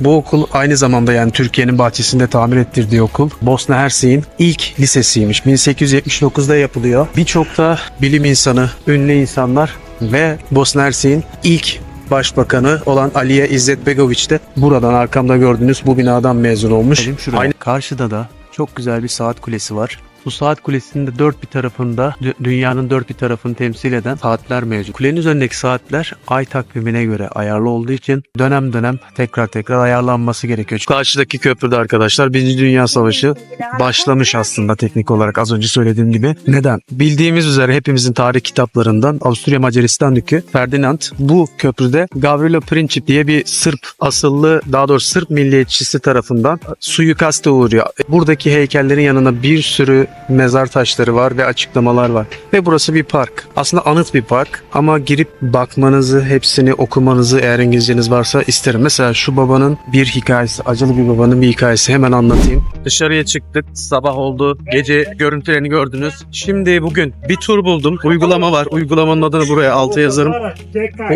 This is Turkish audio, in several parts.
Bu okul aynı zamanda yani Türkiye'nin bahçesinde tamir ettirdiği okul Bosna Hersek'in ilk lisesiymiş. 1879'da yapılıyor. Birçok da bilim insanı, ünlü insanlar ve Bosna Hersek'in ilk başbakanı olan Aliye İzzet Begoviç de buradan arkamda gördüğünüz bu binadan mezun olmuş. Aynı karşıda da çok güzel bir saat kulesi var. Bu saat kulesinin de dört bir tarafında dü- dünyanın dört bir tarafını temsil eden saatler mevcut. Kulenin üzerindeki saatler ay takvimine göre ayarlı olduğu için dönem dönem tekrar tekrar ayarlanması gerekiyor. Karşıdaki köprüde arkadaşlar Birinci Dünya Savaşı başlamış aslında teknik olarak az önce söylediğim gibi. Neden? Bildiğimiz üzere hepimizin tarih kitaplarından Avusturya Macaristan Dükü Ferdinand bu köprüde Gavrilo Princip diye bir Sırp asıllı daha doğrusu Sırp milliyetçisi tarafından suikaste uğruyor. Buradaki heykellerin yanına bir sürü mezar taşları var ve açıklamalar var. Ve burası bir park. Aslında anıt bir park ama girip bakmanızı, hepsini okumanızı eğer İngilizceniz varsa isterim. Mesela şu babanın bir hikayesi, acılı bir babanın bir hikayesi hemen anlatayım. Dışarıya çıktık, sabah oldu, gece görüntülerini gördünüz. Şimdi bugün bir tur buldum. Uygulama var. Uygulamanın adını buraya alta yazarım.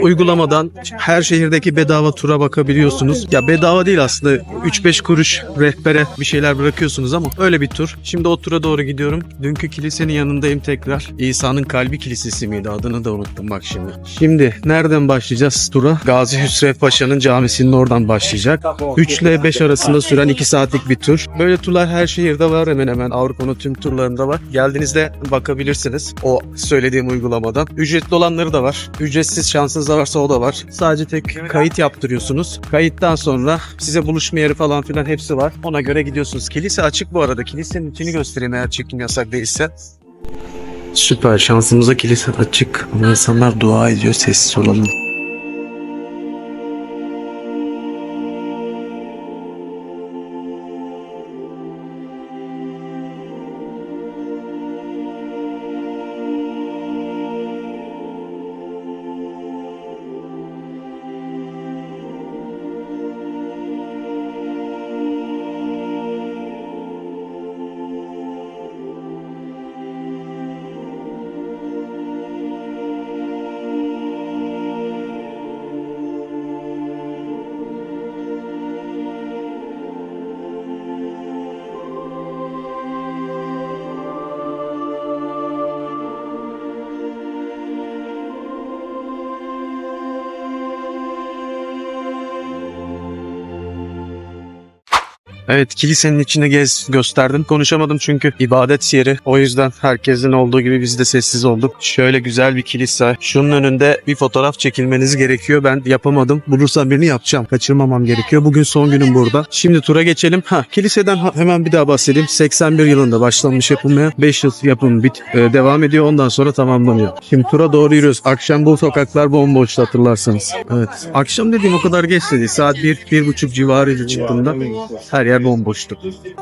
O uygulamadan her şehirdeki bedava tura bakabiliyorsunuz. Ya bedava değil aslında 3-5 kuruş rehbere bir şeyler bırakıyorsunuz ama öyle bir tur. Şimdi o tura doğru gidiyorum. Dünkü kilisenin yanındayım tekrar. İsa'nın kalbi kilisesi miydi adını da unuttum bak şimdi. Şimdi nereden başlayacağız tura? Gazi Hüsrev Paşa'nın camisinin oradan başlayacak. 3 ile 5 arasında süren 2 saatlik bir tur. Böyle turlar her şehirde var hemen hemen Avrupa'nın tüm turlarında var. Geldiğinizde bakabilirsiniz o söylediğim uygulamadan. Ücretli olanları da var. Ücretsiz şansınız da varsa o da var. Sadece tek kayıt yaptırıyorsunuz. Kayıttan sonra size buluşma yeri falan filan hepsi var. Ona göre gidiyorsunuz. Kilise açık bu arada. Kilisenin içini göstereyim eğer çekim yasak değilse. Süper. Şansımıza kilise açık. Ama insanlar dua ediyor. Sessiz olalım. Evet kilisenin içine gez gösterdim. Konuşamadım çünkü ibadet yeri. O yüzden herkesin olduğu gibi biz de sessiz olduk. Şöyle güzel bir kilise. Şunun önünde bir fotoğraf çekilmeniz gerekiyor. Ben yapamadım. Bulursam birini yapacağım. Kaçırmamam gerekiyor. Bugün son günüm burada. Şimdi tura geçelim. Ha kiliseden hemen bir daha bahsedeyim. 81 yılında başlanmış yapılmaya. 5 yıl yapım bit e, devam ediyor. Ondan sonra tamamlanıyor. Şimdi tura doğru yürüyoruz. Akşam bu sokaklar bomboştu hatırlarsanız. Evet. Akşam dediğim o kadar geç de değil. Saat 1 1.30 civarıydı çıktığımda. Her yer bomboştu.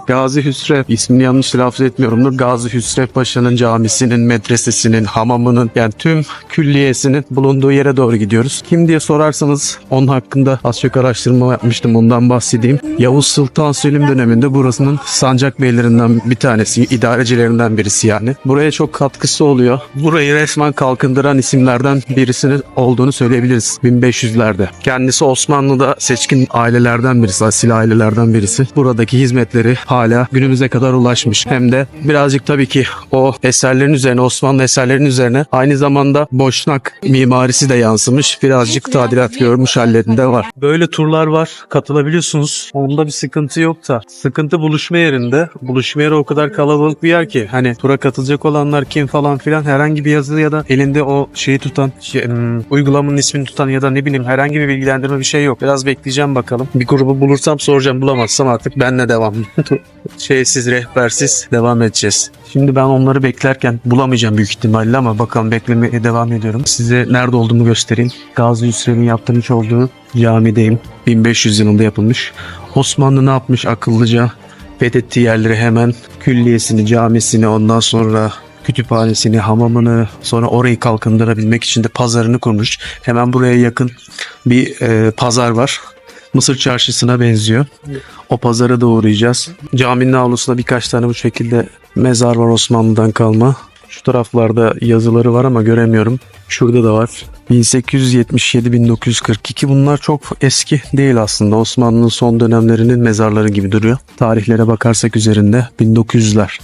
Gazi Hüsrev ismini yanlış telaffuz etmiyorumdur. Gazi Hüsrev Paşa'nın camisinin, medresesinin, hamamının yani tüm külliyesinin bulunduğu yere doğru gidiyoruz. Kim diye sorarsanız onun hakkında az çok araştırma yapmıştım. Ondan bahsedeyim. Yavuz Sultan Selim döneminde burasının sancak beylerinden bir tanesi, idarecilerinden birisi yani. Buraya çok katkısı oluyor. Burayı resmen kalkındıran isimlerden birisinin olduğunu söyleyebiliriz 1500'lerde. Kendisi Osmanlı'da seçkin ailelerden birisi, asil ailelerden birisi. Buradaki hizmetleri hala günümüze kadar ulaşmış. Hem de birazcık tabii ki o eserlerin üzerine, Osmanlı eserlerin üzerine aynı zamanda Boşnak mimarisi de yansımış. Birazcık tadilat görmüş hallerinde var. Böyle turlar var. Katılabiliyorsunuz. Onda bir sıkıntı yok da. Sıkıntı buluşma yerinde. Buluşma yeri o kadar kalabalık bir yer ki. Hani tura katılacak olanlar kim falan filan herhangi bir yazı ya da elinde o şeyi tutan, şey, hmm, uygulamanın ismini tutan ya da ne bileyim herhangi bir bilgilendirme bir şey yok. Biraz bekleyeceğim bakalım. Bir grubu bulursam soracağım. Bulamazsam artık benle devam. Şeysiz, rehbersiz devam edeceğiz. Şimdi ben onları beklerken bulamayacağım büyük ihtimalle ama bakalım beklemeye devam ediyorum. Size nerede olduğumu göstereyim. Gazi Hüsrev'in yaptırmış olduğu camideyim. 1500 yılında yapılmış. Osmanlı ne yapmış akıllıca? Fethettiği yerleri hemen külliyesini, camisini ondan sonra kütüphanesini, hamamını sonra orayı kalkındırabilmek için de pazarını kurmuş. Hemen buraya yakın bir e, pazar var. Mısır çarşısına benziyor. O pazara da uğrayacağız. Caminin avlusunda birkaç tane bu şekilde mezar var Osmanlı'dan kalma. Şu taraflarda yazıları var ama göremiyorum. Şurada da var. 1877-1942 bunlar çok eski değil aslında. Osmanlı'nın son dönemlerinin mezarları gibi duruyor. Tarihlere bakarsak üzerinde 1900'ler.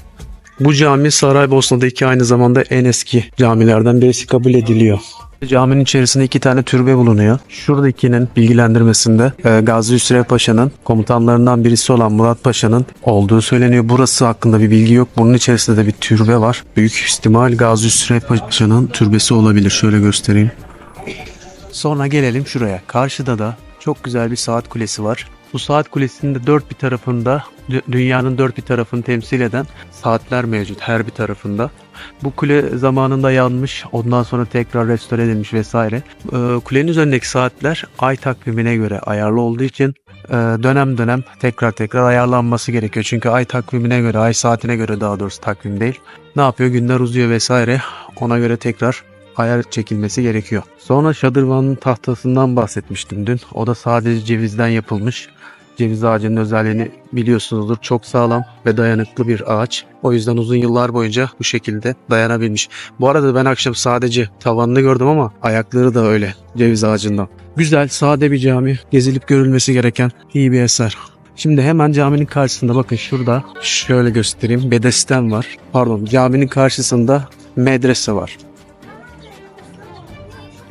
Bu cami Saraybosna'daki aynı zamanda en eski camilerden birisi kabul ediliyor. Caminin içerisinde iki tane türbe bulunuyor. Şuradakinin bilgilendirmesinde e, Gazi Hüsrev Paşa'nın komutanlarından birisi olan Murat Paşa'nın olduğu söyleniyor. Burası hakkında bir bilgi yok. Bunun içerisinde de bir türbe var. Büyük ihtimal Gazi Hüsrev Paşa'nın türbesi olabilir. Şöyle göstereyim. Sonra gelelim şuraya. Karşıda da çok güzel bir saat kulesi var. Bu saat kulesinin de dört bir tarafında dü- dünyanın dört bir tarafını temsil eden saatler mevcut her bir tarafında. Bu kule zamanında yanmış, ondan sonra tekrar restore edilmiş vesaire. Ee, kulenin üzerindeki saatler ay takvimine göre ayarlı olduğu için e, dönem dönem tekrar tekrar ayarlanması gerekiyor. Çünkü ay takvimine göre, ay saatine göre daha doğrusu takvim değil. Ne yapıyor? Günler uzuyor vesaire. Ona göre tekrar ayar çekilmesi gerekiyor. Sonra şadırvanın tahtasından bahsetmiştim dün. O da sadece cevizden yapılmış. Ceviz ağacının özelliğini biliyorsunuzdur. Çok sağlam ve dayanıklı bir ağaç. O yüzden uzun yıllar boyunca bu şekilde dayanabilmiş. Bu arada ben akşam sadece tavanını gördüm ama ayakları da öyle ceviz ağacından. Güzel, sade bir cami. Gezilip görülmesi gereken iyi bir eser. Şimdi hemen caminin karşısında bakın şurada şöyle göstereyim. Bedesten var. Pardon caminin karşısında medrese var.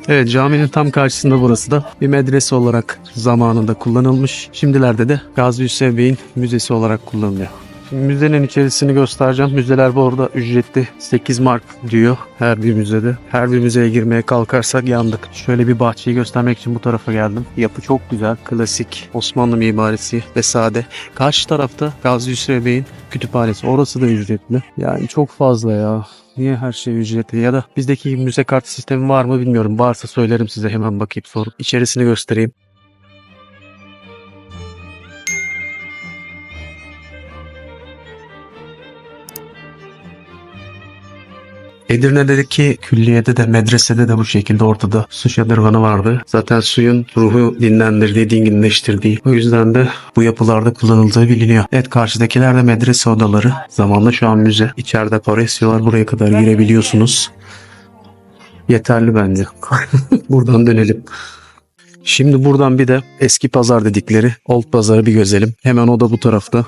Evet caminin tam karşısında burası da bir medrese olarak zamanında kullanılmış. Şimdilerde de Gazi Hüseyin Bey'in müzesi olarak kullanılıyor. Şimdi müzenin içerisini göstereceğim. Müzeler bu arada ücretli 8 mark diyor her bir müzede. Her bir müzeye girmeye kalkarsak yandık. Şöyle bir bahçeyi göstermek için bu tarafa geldim. Yapı çok güzel. Klasik Osmanlı mimarisi ve sade. Karşı tarafta Gazi Hüseyin Bey'in kütüphanesi. Orası da ücretli. Yani çok fazla ya. Niye her şey ücretli ya da bizdeki müze kartı sistemi var mı bilmiyorum. Varsa söylerim size hemen bakayım sorup içerisini göstereyim. Edirne'deki külliyede de medresede de bu şekilde ortada su şadırvanı vardı. Zaten suyun ruhu dinlendirdiği, dinginleştirdiği. O yüzden de bu yapılarda kullanıldığı biliniyor. Evet karşıdakiler de medrese odaları. Zamanla şu an müze. İçeride para istiyorlar. Buraya kadar girebiliyorsunuz. Yeterli bence. Buradan dönelim. Şimdi buradan bir de eski pazar dedikleri Old Pazarı bir gözelim. Hemen o da bu tarafta.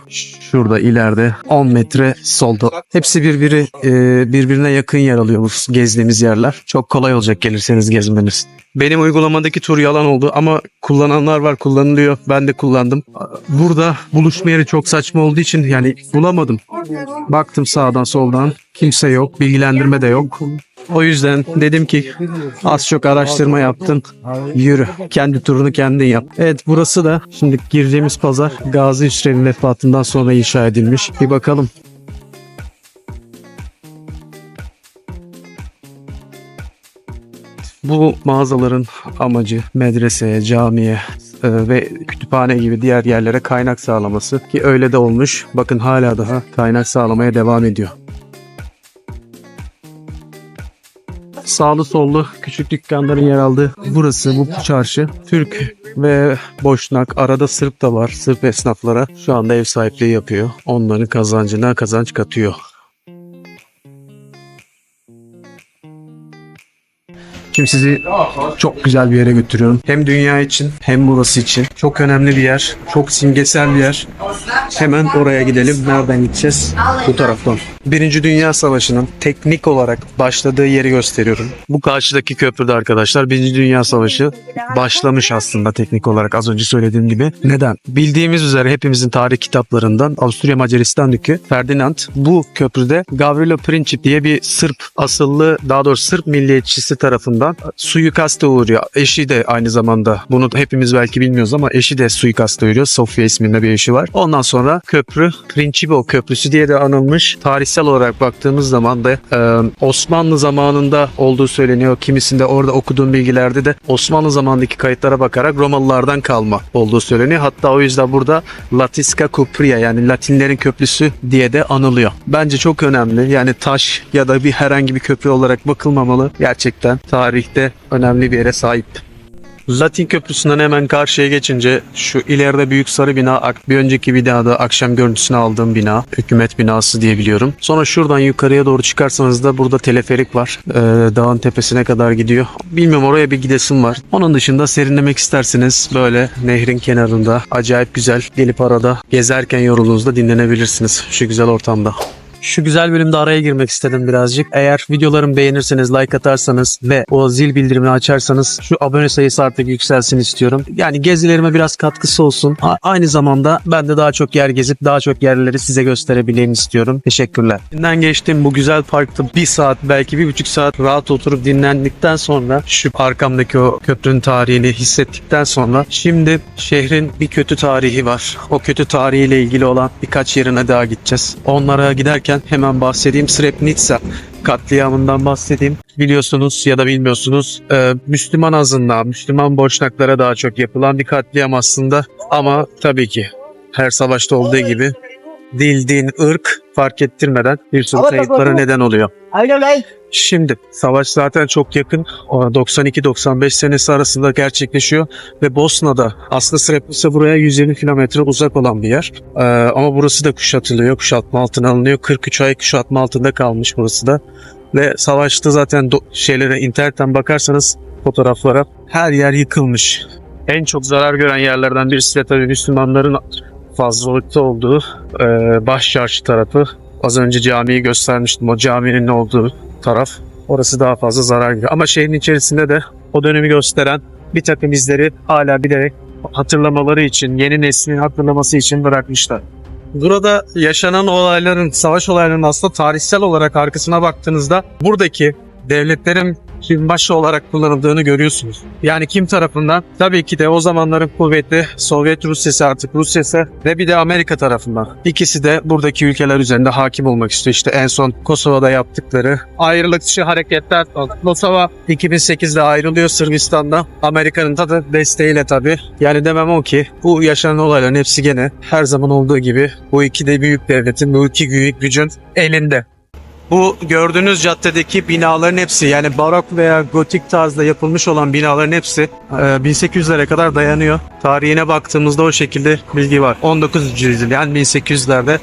Şurada ileride 10 metre solda. Hepsi birbiri e, birbirine yakın yer alıyor bu gezdiğimiz yerler. Çok kolay olacak gelirseniz gezmeniz. Benim uygulamadaki tur yalan oldu ama kullananlar var kullanılıyor. Ben de kullandım. Burada buluşma yeri çok saçma olduğu için yani bulamadım. Baktım sağdan soldan kimse yok. Bilgilendirme de yok. O yüzden dedim ki az çok araştırma yaptın. Yürü. Kendi turunu kendin yap. Evet burası da şimdi gireceğimiz pazar Gazi Hüsrev'in vefatından sonra inşa edilmiş. Bir bakalım. Bu mağazaların amacı medreseye, camiye e, ve kütüphane gibi diğer yerlere kaynak sağlaması ki öyle de olmuş. Bakın hala daha kaynak sağlamaya devam ediyor. Sağlı sollu küçük dükkanların yer aldığı burası bu çarşı. Türk ve Boşnak arada Sırp da var. Sırp esnaflara şu anda ev sahipliği yapıyor. Onların kazancına kazanç katıyor. Şimdi sizi çok güzel bir yere götürüyorum. Hem dünya için hem burası için. Çok önemli bir yer. Çok simgesel bir yer. Hemen oraya gidelim. Nereden gideceğiz? Bu taraftan. Birinci Dünya Savaşı'nın teknik olarak başladığı yeri gösteriyorum. Bu karşıdaki köprüde arkadaşlar Birinci Dünya Savaşı başlamış aslında teknik olarak az önce söylediğim gibi. Neden? Bildiğimiz üzere hepimizin tarih kitaplarından Avusturya Macaristan Dükü Ferdinand bu köprüde Gavrilo Princip diye bir Sırp asıllı daha doğrusu Sırp milliyetçisi tarafından suikaste uğruyor. Eşi de aynı zamanda bunu hepimiz belki bilmiyoruz ama eşi de suikaste uğruyor. Sofya isminde bir eşi var. Ondan sonra köprü Principo Köprüsü diye de anılmış. Tarihsel olarak baktığımız zaman da e, Osmanlı zamanında olduğu söyleniyor. Kimisinde orada okuduğum bilgilerde de Osmanlı zamanındaki kayıtlara bakarak Romalılardan kalma olduğu söyleniyor. Hatta o yüzden burada Latiska Kupria yani Latinlerin köprüsü diye de anılıyor. Bence çok önemli. Yani taş ya da bir herhangi bir köprü olarak bakılmamalı. Gerçekten tarihte önemli bir yere sahip. Latin Köprüsü'nden hemen karşıya geçince şu ileride büyük sarı bina bir önceki binada akşam görüntüsünü aldığım bina. Hükümet binası diye biliyorum. Sonra şuradan yukarıya doğru çıkarsanız da burada teleferik var. Ee, dağın tepesine kadar gidiyor. Bilmiyorum oraya bir gidesim var. Onun dışında serinlemek isterseniz böyle nehrin kenarında acayip güzel gelip arada gezerken yorulduğunuzda dinlenebilirsiniz şu güzel ortamda. Şu güzel bölümde araya girmek istedim birazcık. Eğer videolarımı beğenirseniz, like atarsanız ve o zil bildirimini açarsanız şu abone sayısı artık yükselsin istiyorum. Yani gezilerime biraz katkısı olsun. Aynı zamanda ben de daha çok yer gezip daha çok yerleri size gösterebileyim istiyorum. Teşekkürler. Dinlen geçtim bu güzel parkta bir saat belki bir buçuk saat rahat oturup dinlendikten sonra şu arkamdaki o köprünün tarihini hissettikten sonra şimdi şehrin bir kötü tarihi var. O kötü tarihiyle ilgili olan birkaç yerine daha gideceğiz. Onlara giderken hemen bahsedeyim. Srebrenica katliamından bahsedeyim. Biliyorsunuz ya da bilmiyorsunuz e, Müslüman azınlığa, Müslüman boşnaklara daha çok yapılan bir katliam aslında. Ama tabii ki her savaşta olduğu gibi dil, din, ırk fark ettirmeden bir sürü kayıplara neden oluyor. Şimdi savaş zaten çok yakın. O 92-95 senesi arasında gerçekleşiyor ve Bosna'da aslında Srebrenica buraya 120 kilometre uzak olan bir yer. Ee, ama burası da kuşatılıyor, kuşatma altına alınıyor. 43 ay kuşatma altında kalmış burası da. Ve savaşta zaten şeylere internetten bakarsanız fotoğraflara her yer yıkılmış. En çok zarar gören yerlerden birisi de tabii Müslümanların fazlalıkta olduğu e, baş çarşı tarafı. Az önce camiyi göstermiştim. O caminin olduğu taraf. Orası daha fazla zarar görüyor. Ama şehrin içerisinde de o dönemi gösteren bir takım izleri hala bilerek hatırlamaları için, yeni neslin hatırlaması için bırakmışlar. Burada yaşanan olayların, savaş olaylarının aslında tarihsel olarak arkasına baktığınızda buradaki devletlerin kim başı olarak kullanıldığını görüyorsunuz. Yani kim tarafından? Tabii ki de o zamanların kuvvetli Sovyet Rusyası artık Rusyası ve bir de Amerika tarafından. İkisi de buradaki ülkeler üzerinde hakim olmak istiyor. İşte en son Kosova'da yaptıkları ayrılıkçı hareketler. Kosova 2008'de ayrılıyor Sırbistan'da. Amerika'nın da desteğiyle tabii. Yani demem o ki bu yaşanan olayların hepsi gene her zaman olduğu gibi bu iki de büyük devletin, bu iki büyük gücün elinde. Bu gördüğünüz caddedeki binaların hepsi yani barok veya gotik tarzda yapılmış olan binaların hepsi e, 1800'lere kadar dayanıyor. Tarihine baktığımızda o şekilde bilgi var. 19. yüzyıl yani 1800'lerde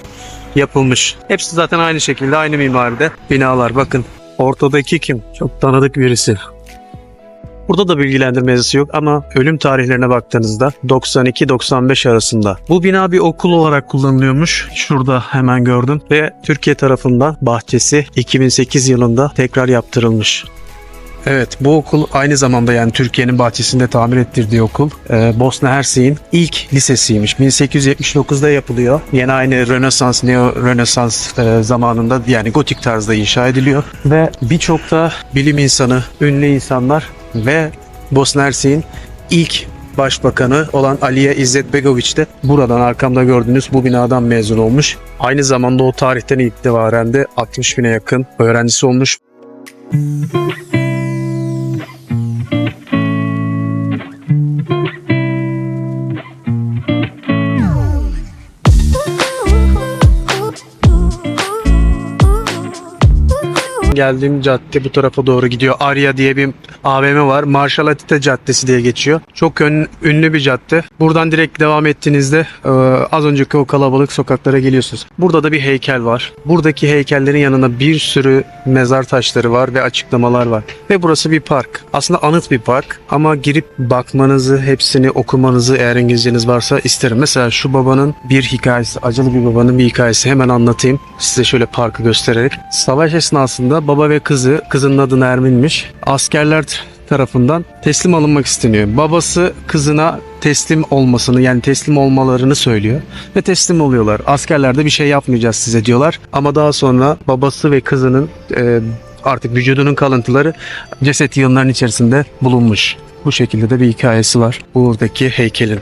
yapılmış. Hepsi zaten aynı şekilde aynı mimaride binalar. Bakın ortadaki kim? Çok tanıdık birisi. Burada da bilgilendirme yazısı yok ama ölüm tarihlerine baktığınızda 92-95 arasında. Bu bina bir okul olarak kullanılıyormuş. Şurada hemen gördüm. Ve Türkiye tarafından bahçesi 2008 yılında tekrar yaptırılmış. Evet bu okul aynı zamanda yani Türkiye'nin bahçesinde tamir ettirdiği okul e, Bosna Hersek'in ilk lisesiymiş. 1879'da yapılıyor. Yine aynı Rönesans, Neo Rönesans e, zamanında yani gotik tarzda inşa ediliyor. Ve birçok da bilim insanı, ünlü insanlar ve Bosna Hersek'in ilk başbakanı olan Aliye İzzet Begoviç de buradan arkamda gördüğünüz bu binadan mezun olmuş. Aynı zamanda o tarihten itibaren de 60 bine yakın öğrencisi olmuş. Geldiğim cadde bu tarafa doğru gidiyor. Arya diye bir AVM var. Marshall Atite Caddesi diye geçiyor. Çok ön- ünlü bir cadde. Buradan direkt devam ettiğinizde e, az önceki o kalabalık sokaklara geliyorsunuz. Burada da bir heykel var. Buradaki heykellerin yanında bir sürü mezar taşları var ve açıklamalar var. Ve burası bir park. Aslında anıt bir park ama girip bakmanızı, hepsini okumanızı eğer İngilizceniz varsa isterim. Mesela şu babanın bir hikayesi, acılı bir babanın bir hikayesi hemen anlatayım. Size şöyle parkı göstererek. Savaş esnasında baba ve kızı, kızının adı Nermin'miş. Askerler tarafından teslim alınmak isteniyor. Babası kızına teslim olmasını yani teslim olmalarını söylüyor ve teslim oluyorlar. Askerler de bir şey yapmayacağız size diyorlar ama daha sonra babası ve kızının e, artık vücudunun kalıntıları ceset yığınlarının içerisinde bulunmuş. Bu şekilde de bir hikayesi var buradaki heykelin.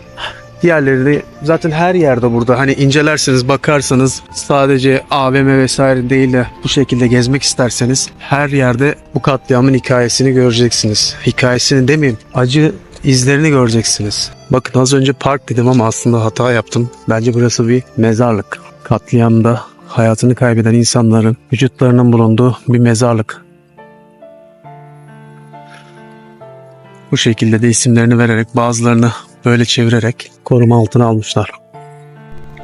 Diğerleri de zaten her yerde burada. Hani incelerseniz bakarsanız sadece AVM vesaire değil de bu şekilde gezmek isterseniz her yerde bu katliamın hikayesini göreceksiniz. Hikayesini demeyeyim acı izlerini göreceksiniz. Bakın az önce park dedim ama aslında hata yaptım. Bence burası bir mezarlık. Katliamda hayatını kaybeden insanların vücutlarının bulunduğu bir mezarlık. Bu şekilde de isimlerini vererek bazılarını böyle çevirerek koruma altına almışlar.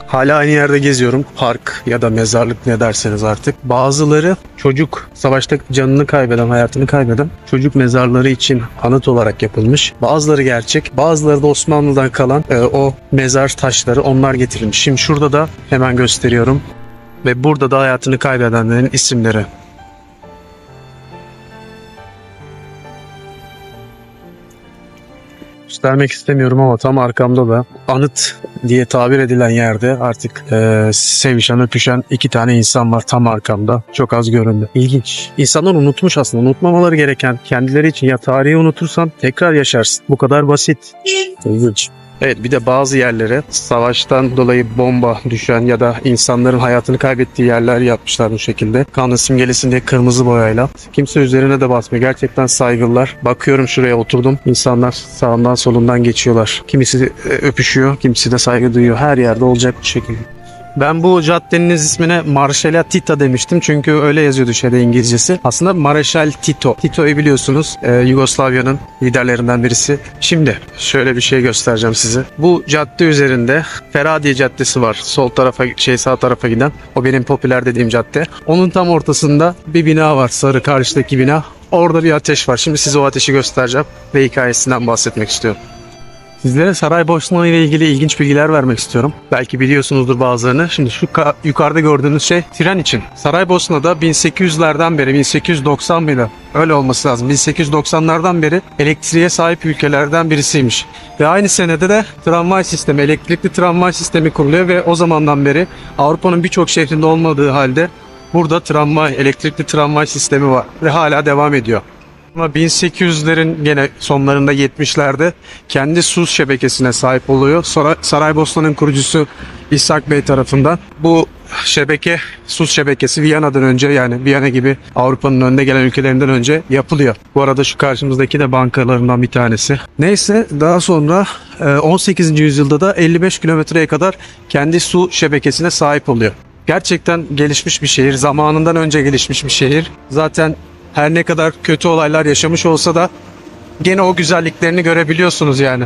Hala aynı yerde geziyorum. Park ya da mezarlık ne derseniz artık. Bazıları çocuk savaşta canını kaybeden, hayatını kaybeden çocuk mezarları için anıt olarak yapılmış. Bazıları gerçek, bazıları da Osmanlı'dan kalan e, o mezar taşları onlar getirilmiş. Şimdi şurada da hemen gösteriyorum. Ve burada da hayatını kaybedenlerin isimleri. Göstermek istemiyorum ama tam arkamda da anıt diye tabir edilen yerde artık e, sevişen öpüşen iki tane insan var tam arkamda. Çok az göründü. İlginç. İnsanlar unutmuş aslında. Unutmamaları gereken kendileri için ya tarihi unutursan tekrar yaşarsın. Bu kadar basit. İlginç. Evet bir de bazı yerlere savaştan dolayı bomba düşen ya da insanların hayatını kaybettiği yerler yapmışlar bu şekilde. Kanlı simgelesin diye kırmızı boyayla. Kimse üzerine de basmıyor. Gerçekten saygılılar. Bakıyorum şuraya oturdum. İnsanlar sağından solundan geçiyorlar. Kimisi e, öpüşüyor, kimisi de saygı duyuyor. Her yerde olacak bu şekilde. Ben bu caddenin ismine Marshalla Tita demiştim çünkü öyle yazıyordu şeyde İngilizcesi. Aslında Marshal Tito. Tito'yu biliyorsunuz e, Yugoslavya'nın liderlerinden birisi. Şimdi şöyle bir şey göstereceğim size. Bu cadde üzerinde Feradiye Caddesi var. Sol tarafa şey sağ tarafa giden. O benim popüler dediğim cadde. Onun tam ortasında bir bina var. Sarı karşıdaki bina. Orada bir ateş var. Şimdi size o ateşi göstereceğim ve hikayesinden bahsetmek istiyorum. Sizlere Saraybosna ile ilgili ilginç bilgiler vermek istiyorum. Belki biliyorsunuzdur bazılarını. Şimdi şu ka- yukarıda gördüğünüz şey tren için. Saraybosna'da 1800'lerden beri, 1890 mıydı? Öyle olması lazım. 1890'lardan beri elektriğe sahip ülkelerden birisiymiş. Ve aynı senede de tramvay sistemi, elektrikli tramvay sistemi kuruluyor ve o zamandan beri Avrupa'nın birçok şehrinde olmadığı halde burada tramvay, elektrikli tramvay sistemi var ve hala devam ediyor. Ama 1800'lerin gene sonlarında 70'lerde kendi su şebekesine sahip oluyor. Sonra Saraybosna'nın kurucusu İshak Bey tarafından bu şebeke, su şebekesi Viyana'dan önce yani Viyana gibi Avrupa'nın önde gelen ülkelerinden önce yapılıyor. Bu arada şu karşımızdaki de bankalarından bir tanesi. Neyse daha sonra e, 18. yüzyılda da 55 kilometreye kadar kendi su şebekesine sahip oluyor. Gerçekten gelişmiş bir şehir. Zamanından önce gelişmiş bir şehir. Zaten her ne kadar kötü olaylar yaşamış olsa da gene o güzelliklerini görebiliyorsunuz yani.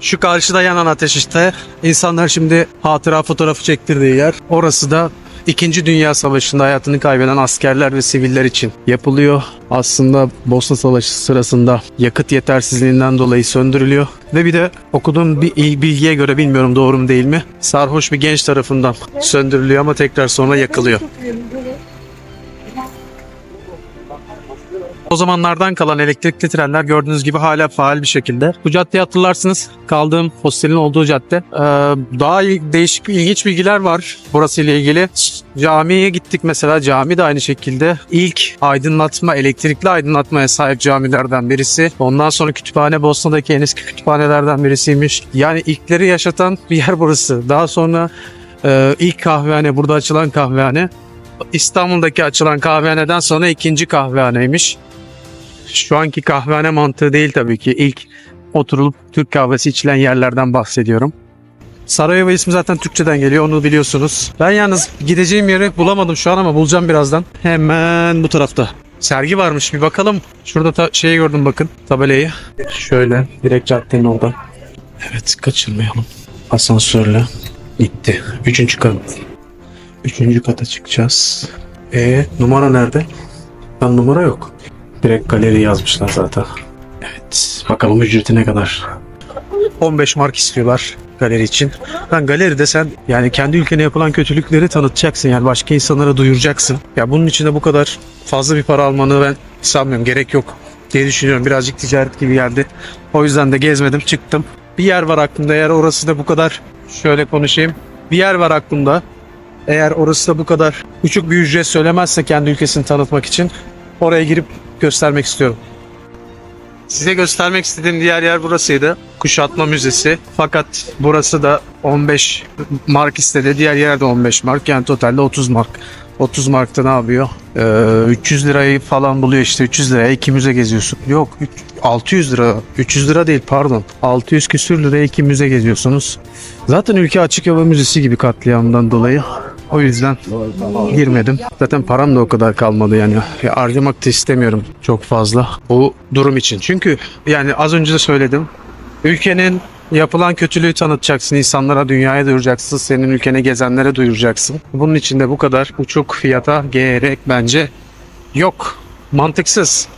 Şu karşıda yanan ateş işte. İnsanlar şimdi hatıra fotoğrafı çektirdiği yer. Orası da İkinci Dünya Savaşı'nda hayatını kaybeden askerler ve siviller için yapılıyor. Aslında Bosna Savaşı sırasında yakıt yetersizliğinden dolayı söndürülüyor. Ve bir de okuduğum bir il- bilgiye göre bilmiyorum doğru mu değil mi? Sarhoş bir genç tarafından söndürülüyor ama tekrar sonra yakılıyor. O zamanlardan kalan elektrikli trenler gördüğünüz gibi hala faal bir şekilde. Bu caddeyi hatırlarsınız. Kaldığım hostelin olduğu cadde. Ee, daha değişik ilginç bilgiler var burası ile ilgili. Camiye gittik mesela. Cami de aynı şekilde. İlk aydınlatma, elektrikli aydınlatmaya sahip camilerden birisi. Ondan sonra kütüphane Bosna'daki en eski kütüphanelerden birisiymiş. Yani ilkleri yaşatan bir yer burası. Daha sonra e, ilk kahvehane, burada açılan kahvehane. İstanbul'daki açılan kahvehaneden sonra ikinci kahvehaneymiş. Şu anki kahvehane mantığı değil tabii ki. İlk oturulup Türk kahvesi içilen yerlerden bahsediyorum. Sarajevo ismi zaten Türkçeden geliyor onu biliyorsunuz. Ben yalnız gideceğim yeri bulamadım şu an ama bulacağım birazdan. Hemen bu tarafta. Sergi varmış bir bakalım. Şurada ta- şeyi gördüm bakın tabelayı. Şöyle direkt caddenin orada. Evet kaçırmayalım. Asansörle gitti. Üçüncü kat. Üçüncü kata çıkacağız. E numara nerede? Ben numara yok. Direkt galeri yazmışlar zaten. Evet. Bakalım ücreti ne kadar? 15 mark istiyorlar galeri için. Ben galeride sen yani kendi ülkene yapılan kötülükleri tanıtacaksın yani başka insanlara duyuracaksın. Ya bunun için de bu kadar fazla bir para almanı ben sanmıyorum. Gerek yok diye düşünüyorum. Birazcık ticaret gibi geldi. O yüzden de gezmedim çıktım. Bir yer var aklımda eğer orası da bu kadar şöyle konuşayım. Bir yer var aklımda. Eğer orası da bu kadar küçük bir ücret söylemezse kendi ülkesini tanıtmak için oraya girip göstermek istiyorum. Size göstermek istediğim diğer yer burasıydı. Kuşatma Müzesi. Fakat burası da 15 mark istedi. Diğer yerde 15 mark. Yani totalde 30 mark. 30 markta ne yapıyor? Ee, 300 lirayı falan buluyor işte. 300 liraya iki müze geziyorsun. Yok üç- 600 lira. 300 lira değil pardon. 600 küsür liraya iki müze geziyorsunuz. Zaten ülke açık hava müzesi gibi katliamdan dolayı. O yüzden girmedim. Zaten param da o kadar kalmadı yani. Ya harcamak da istemiyorum çok fazla o durum için. Çünkü yani az önce de söyledim. Ülkenin yapılan kötülüğü tanıtacaksın. insanlara, dünyaya duyuracaksın. Senin ülkene gezenlere duyuracaksın. Bunun için de bu kadar uçuk fiyata gerek bence yok. Mantıksız.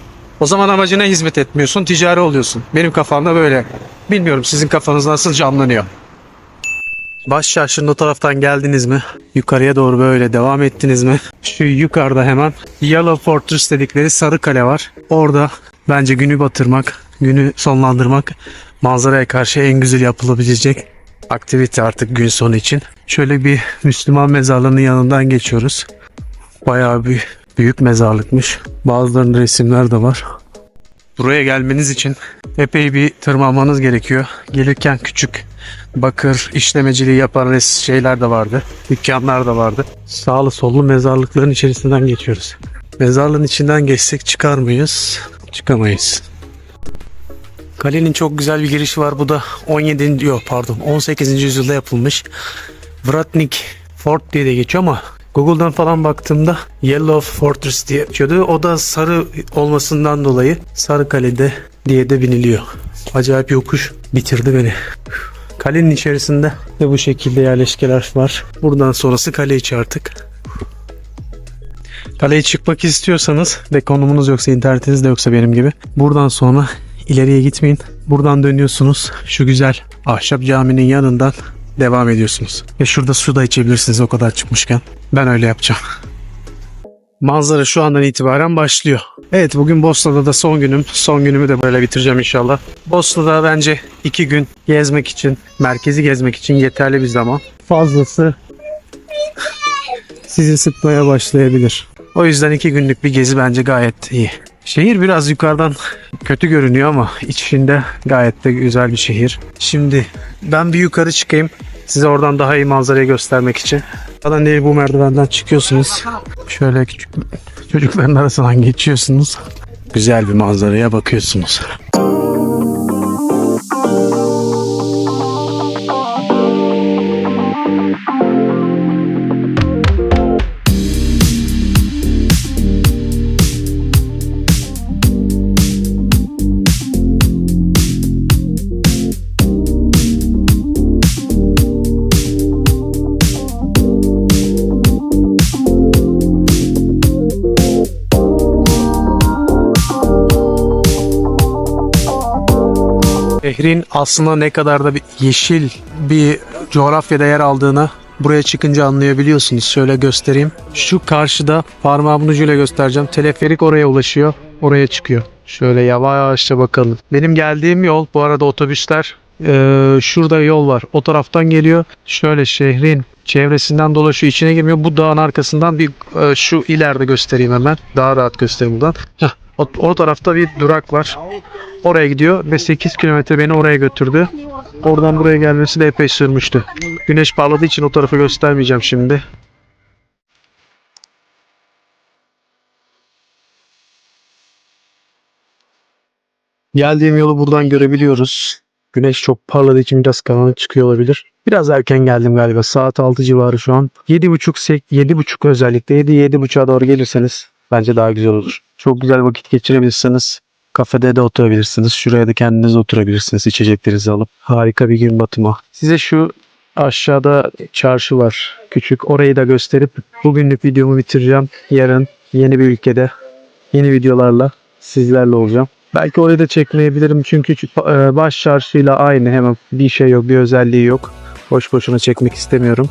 O zaman amacına hizmet etmiyorsun, ticari oluyorsun. Benim kafamda böyle. Bilmiyorum sizin kafanız nasıl canlanıyor. Baş çarşının o taraftan geldiniz mi? Yukarıya doğru böyle devam ettiniz mi? Şu yukarıda hemen Yellow Fortress dedikleri sarı kale var. Orada bence günü batırmak, günü sonlandırmak manzaraya karşı en güzel yapılabilecek aktivite artık gün sonu için. Şöyle bir Müslüman mezarlığının yanından geçiyoruz. Bayağı bir büyük mezarlıkmış. Bazılarında resimler de var. Buraya gelmeniz için epey bir tırmanmanız gerekiyor. Gelirken küçük bakır işlemeciliği yapan şeyler de vardı. Dükkanlar da vardı. Sağlı sollu mezarlıkların içerisinden geçiyoruz. Mezarlığın içinden geçsek çıkar mıyız? Çıkamayız. Kalenin çok güzel bir girişi var. Bu da 17. yok pardon 18. yüzyılda yapılmış. Vratnik Fort diye de geçiyor ama Google'dan falan baktığımda Yellow Fortress diye geçiyordu. O da sarı olmasından dolayı Sarı Kale'de diye de biniliyor. Acayip yokuş bitirdi beni. Kalenin içerisinde de bu şekilde yerleşkeler var. Buradan sonrası kale içi artık. Kaleye çıkmak istiyorsanız ve konumunuz yoksa internetiniz de yoksa benim gibi buradan sonra ileriye gitmeyin. Buradan dönüyorsunuz. Şu güzel ahşap caminin yanından devam ediyorsunuz. Ve şurada su da içebilirsiniz o kadar çıkmışken. Ben öyle yapacağım. Manzara şu andan itibaren başlıyor. Evet bugün Bosna'da da son günüm. Son günümü de böyle bitireceğim inşallah. Bosna'da bence iki gün gezmek için, merkezi gezmek için yeterli bir zaman. Fazlası sizi sıkmaya başlayabilir. O yüzden iki günlük bir gezi bence gayet iyi. Şehir biraz yukarıdan kötü görünüyor ama içinde gayet de güzel bir şehir. Şimdi ben bir yukarı çıkayım. Size oradan daha iyi manzarayı göstermek için. Zaten değil bu merdivenden çıkıyorsunuz. Şöyle küçük çocukların arasından geçiyorsunuz. Güzel bir manzaraya bakıyorsunuz. Şehrin aslında ne kadar da bir yeşil bir coğrafyada yer aldığını buraya çıkınca anlayabiliyorsunuz. Şöyle göstereyim. Şu karşıda parmağımın ucuyla göstereceğim. Teleferik oraya ulaşıyor. Oraya çıkıyor. Şöyle yavaşça bakalım. Benim geldiğim yol bu arada otobüsler eee, şurada yol var. O taraftan geliyor. Şöyle şehrin çevresinden dolaşıyor. içine girmiyor. Bu dağın arkasından bir eee, şu ileride göstereyim hemen. Daha rahat göstereyim buradan. Heh, o, o tarafta bir durak var. Oraya gidiyor ve 8 kilometre beni oraya götürdü. Oradan buraya gelmesi de epey sürmüştü. Güneş parladığı için o tarafı göstermeyeceğim şimdi. Geldiğim yolu buradan görebiliyoruz. Güneş çok parladığı için biraz karanlık çıkıyor olabilir. Biraz erken geldim galiba. Saat 6 civarı şu an. 7.30 7.30 özellikle 7 7.30'a doğru gelirseniz bence daha güzel olur. Çok güzel vakit geçirebilirsiniz. Kafede de oturabilirsiniz. Şuraya da kendiniz oturabilirsiniz içeceklerinizi alıp. Harika bir gün batımı. Size şu aşağıda çarşı var. Küçük. Orayı da gösterip bugünlük videomu bitireceğim. Yarın yeni bir ülkede yeni videolarla sizlerle olacağım. Belki orayı da çekmeyebilirim çünkü e, baş çarşıyla aynı hemen bir şey yok, bir özelliği yok. Boş boşuna çekmek istemiyorum.